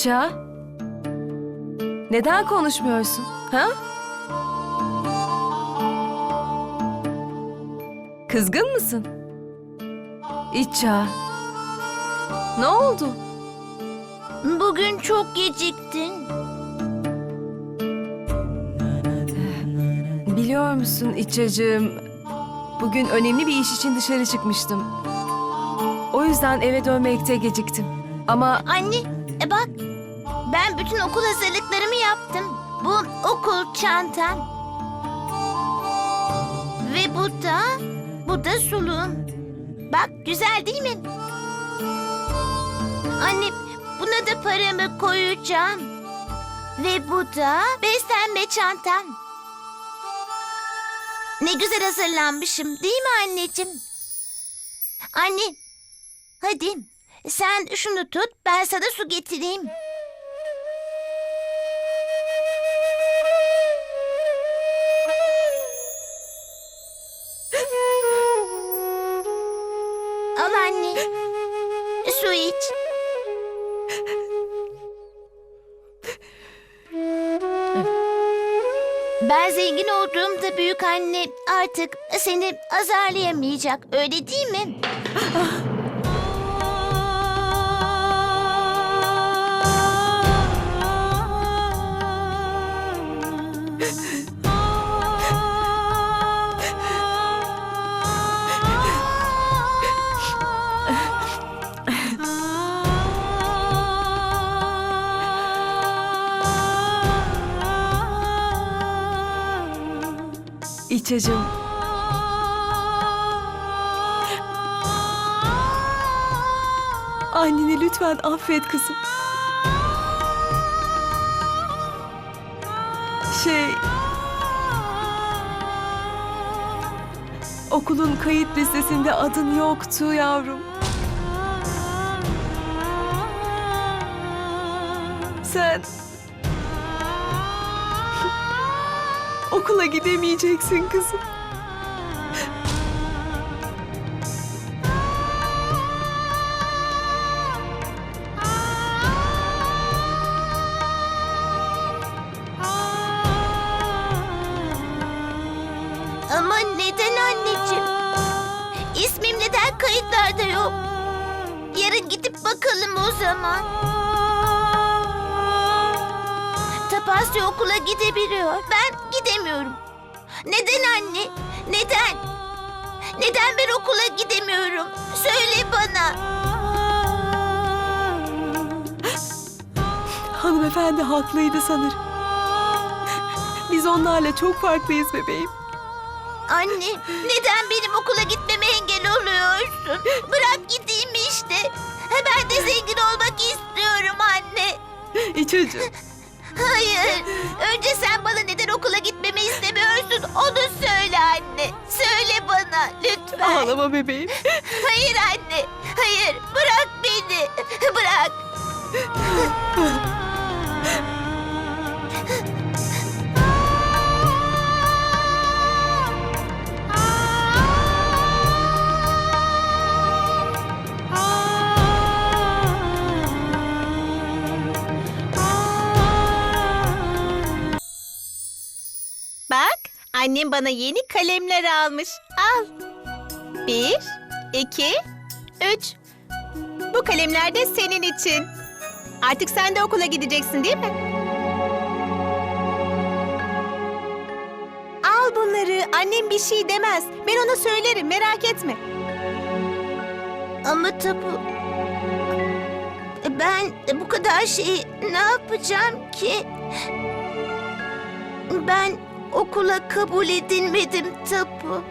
İça. Neden konuşmuyorsun? Ha? Kızgın mısın? İça. Ne oldu? Bugün çok geciktin. Biliyor musun İçacığım? Bugün önemli bir iş için dışarı çıkmıştım. O yüzden eve dönmekte geciktim. Ama Anne, e bak. Ben bütün okul hazırlıklarımı yaptım. Bu okul çantam. Ve bu da, bu da suluğum. Bak güzel değil mi? Anne, buna da paramı koyacağım. Ve bu da beslenme çantam. Ne güzel hazırlanmışım değil mi anneciğim? Anne, hadi sen şunu tut ben sana su getireyim. Ben zengin olduğumda büyük anne artık seni azarlayamayacak öyle değil mi? İçacığım. Anneni lütfen affet kızım. Şey... Okulun kayıt listesinde adın yoktu yavrum. Sen... Okula gidemeyeceksin kızım. Ama neden anneciğim? İsmim neden kayıtlarda yok? Yarın gidip bakalım o zaman. Tapasya okula gidebiliyor. Ben gidemiyorum. Neden anne? Neden? Neden ben okula gidemiyorum? Söyle bana. Hanımefendi haklıydı sanırım. Biz onlarla çok farklıyız bebeğim. Anne, neden benim okula gitmeme engel oluyorsun? Bırak gideyim işte. Ben de zengin olmak istiyorum anne. İçacığım. Hayır. Önce sen bana neden okula gitmemi istemiyorsun onu söyle anne. Söyle bana lütfen. Ağlama bebeğim. Hayır anne. Hayır. Bırak beni. Bırak. annem bana yeni kalemler almış. Al. Bir, iki, üç. Bu kalemler de senin için. Artık sen de okula gideceksin değil mi? Al bunları. Annem bir şey demez. Ben ona söylerim. Merak etme. Ama tabu... Ben bu kadar şeyi ne yapacağım ki? Ben okula kabul edilmedim tapu.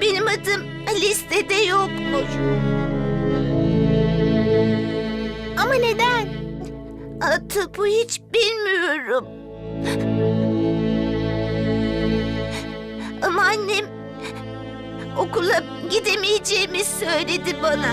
Benim adım listede yokmuş. Ama neden? Aa, Tapu hiç bilmiyorum. Ama annem okula gidemeyeceğimi söyledi bana.